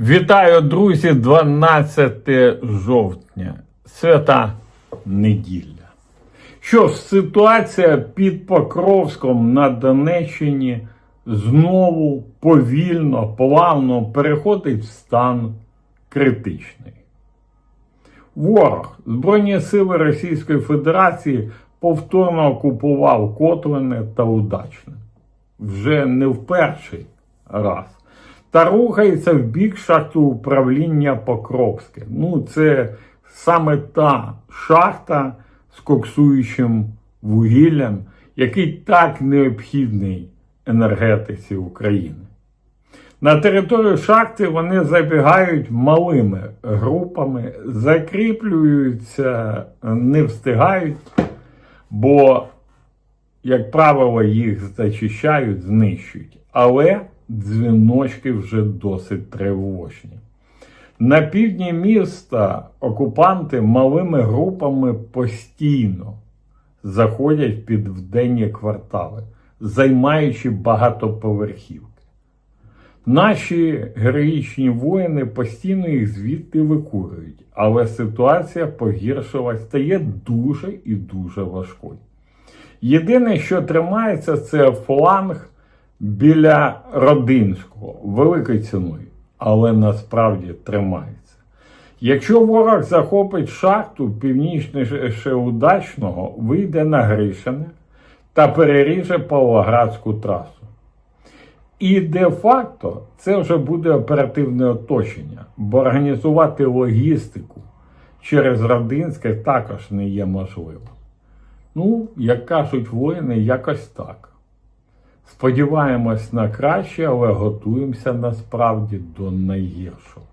Вітаю, друзі, 12 жовтня, свята неділя. Що ж, ситуація під Покровськом на Донеччині знову повільно, плавно переходить в стан критичний. Ворог Збройні сили Російської Федерації повторно окупував Котлине та Удачне. Вже не в перший раз. Та рухається в бік шахти управління Покровське. Ну, це саме та шахта з коксуючим вугіллям, який так необхідний енергетиці України. На територію шахти вони забігають малими групами, закріплюються, не встигають, бо, як правило, їх зачищають, знищують. Але дзвіночки вже досить тривожні. На півдні міста окупанти малими групами постійно заходять в підвденні квартали, займаючи багатоповерхівки. Наші героїчні воїни постійно їх звідти викурюють, але ситуація погіршилась стає дуже і дуже важкою. Єдине, що тримається, це фланг біля Родинського, великою ціною, але насправді тримається. Якщо ворог захопить шахту північніше удачного, вийде на Гришине та переріже Павлоградську трасу. І де-факто це вже буде оперативне оточення, бо організувати логістику через Родинське також не є можливо. Ну, як кажуть воїни, якось так. Сподіваємось на краще, але готуємося насправді до найгіршого.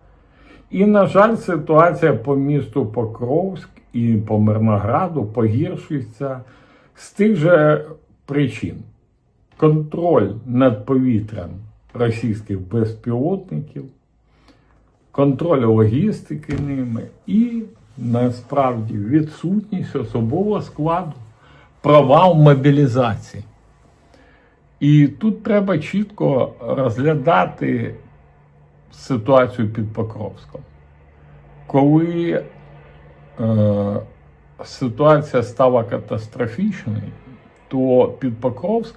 І, на жаль, ситуація по місту Покровськ і по Мирнограду погіршується з тих же причин. Контроль над повітрям російських безпілотників, контроль логістики ними і насправді відсутність особового складу, провал мобілізації. І тут треба чітко розглядати ситуацію під Покровськом. Коли е, ситуація стала катастрофічною, то під Покровськ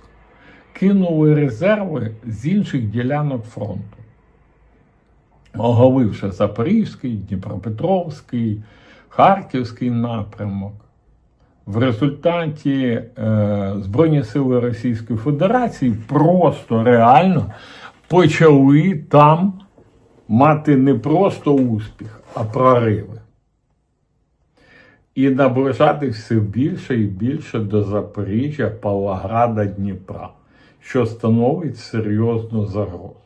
кинули резерви з інших ділянок фронту, оголивши Запорізький, Дніпропетровський, Харківський напрямок. В результаті е, Збройні сили Російської Федерації просто реально почали там мати не просто успіх, а прориви. І наближати все більше і більше до Запоріжжя, Павлограда, Дніпра, що становить серйозну загрозу.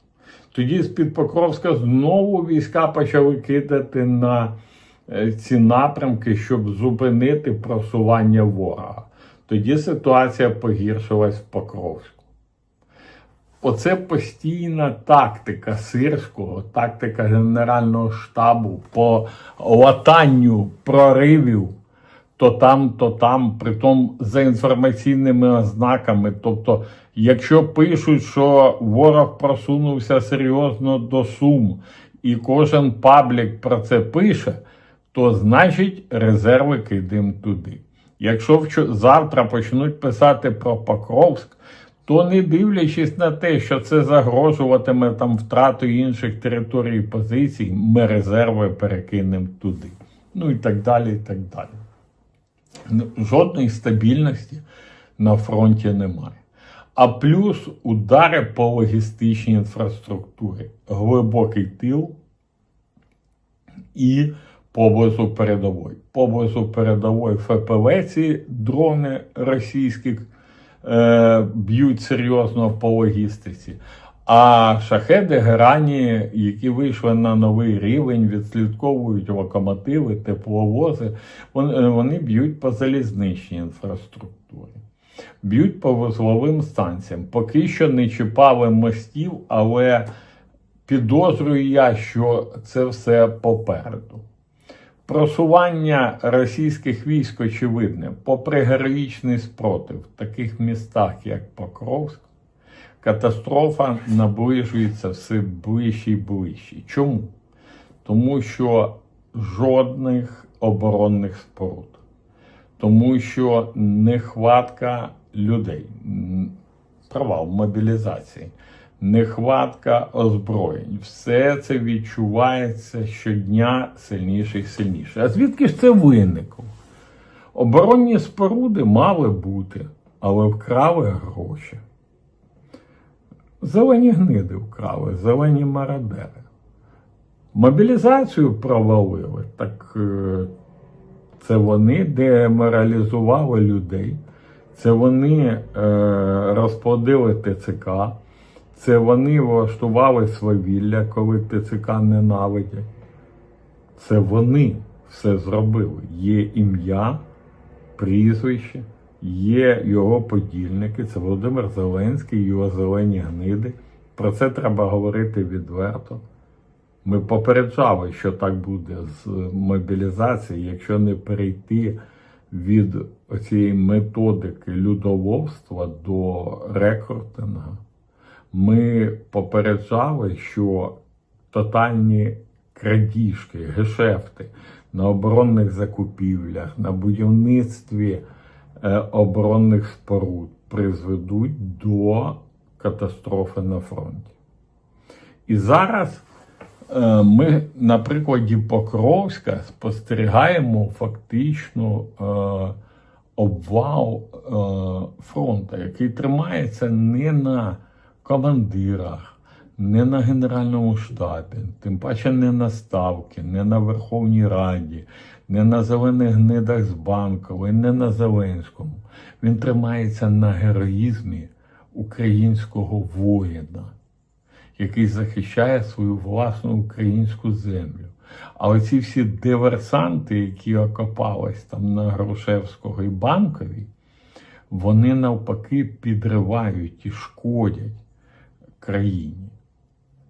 Тоді з-під Покровська знову війська почали кидати на ці напрямки, щоб зупинити просування ворога. Тоді ситуація погіршилась в Покровську. Оце постійна тактика Сирського, тактика Генерального штабу по латанню проривів то там, то там, притом за інформаційними ознаками. Тобто, якщо пишуть, що ворог просунувся серйозно до Сум, і кожен паблік про це пише, то значить резерви кидаємо туди. Якщо завтра почнуть писати про Покровськ, то не дивлячись на те, що це загрожуватиме там втратою інших територій і позицій, ми резерви перекинемо туди. Ну і так далі, і так далі. Ну, Жодної стабільності на фронті немає. А плюс удари по логістичній інфраструктурі, глибокий тил і поблизу передової. Поблизу передової ФПВ ці дрони російських е, б'ють серйозно по логістиці. А шахеди Герані, які вийшли на новий рівень, відслідковують локомотиви, тепловози, вони, вони б'ють по залізничній інфраструктурі, б'ють по вузловим станціям. Поки що не чіпали мостів, але підозрюю я, що це все попереду. Просування російських військ очевидне, попри героїчний спротив в таких містах, як Покровськ, катастрофа наближується все ближче і ближче. Чому? Тому що жодних оборонних споруд, тому що нехватка людей, провал мобілізації, нехватка озброєнь. Все це відчувається щодня сильніше і сильніше. А звідки ж це виникло? Оборонні споруди мали бути, але вкрали гроші. Зелені гниди вкрали, зелені мародери. Мобілізацію провалили, так е, це вони деморалізували людей, це вони е, розплодили ТЦК, це вони влаштували свавілля, коли ТЦК ненавидять. Це вони все зробили. Є ім'я, прізвище, є його подільники, це Володимир Зеленський, його зелені гниди. Про це треба говорити відверто. Ми попереджали, що так буде з мобілізацією, якщо не перейти від цієї методики людоловства до рекрутингу. Ми попереджали, що тотальні крадіжки, гешефти на оборонних закупівлях, на будівництві е, оборонних споруд призведуть до катастрофи на фронті. І зараз е, ми на прикладі Покровська спостерігаємо фактично е, обвал фронту, який тримається не на командирах, не на Генеральному штабі, тим паче не на Ставки, не на Верховній Раді, не на зелених гнидах з Банкової, не на Зеленському. Він тримається на героїзмі українського воїна який захищає свою власну українську землю. А оці всі диверсанти, які окопались там на Грушевського і Банковій, вони навпаки підривають і шкодять країні.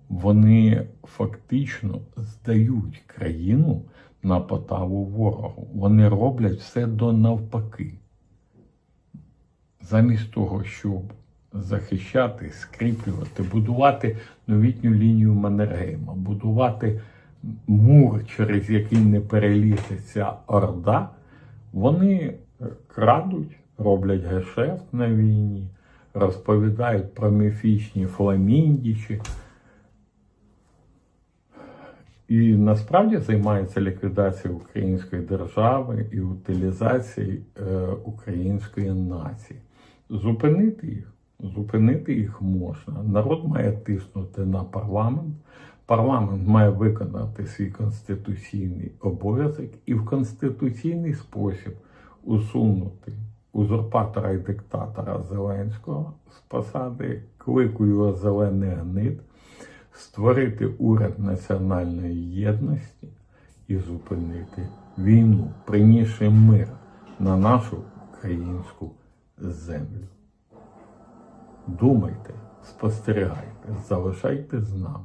Вони фактично здають країну на потаву ворогу. Вони роблять все до навпаки. Замість того, щоб захищати, скріплювати, будувати новітню лінію Маннергейма, будувати мур, через який не перелізе ця орда, вони крадуть, роблять гешефт на війні, розповідають про міфічні фламіндічі. І насправді займається ліквідацією української держави і утилізацією е, української нації. Зупинити їх, зупинити їх можна. Народ має тиснути на парламент. Парламент має виконати свій конституційний обов'язок і в конституційний спосіб усунути узурпатора і диктатора Зеленського з посади, клику його зелений гнид, створити уряд національної єдності і зупинити війну, принісши мир на нашу українську землю. Думайте, спостерігайте, залишайте з нами.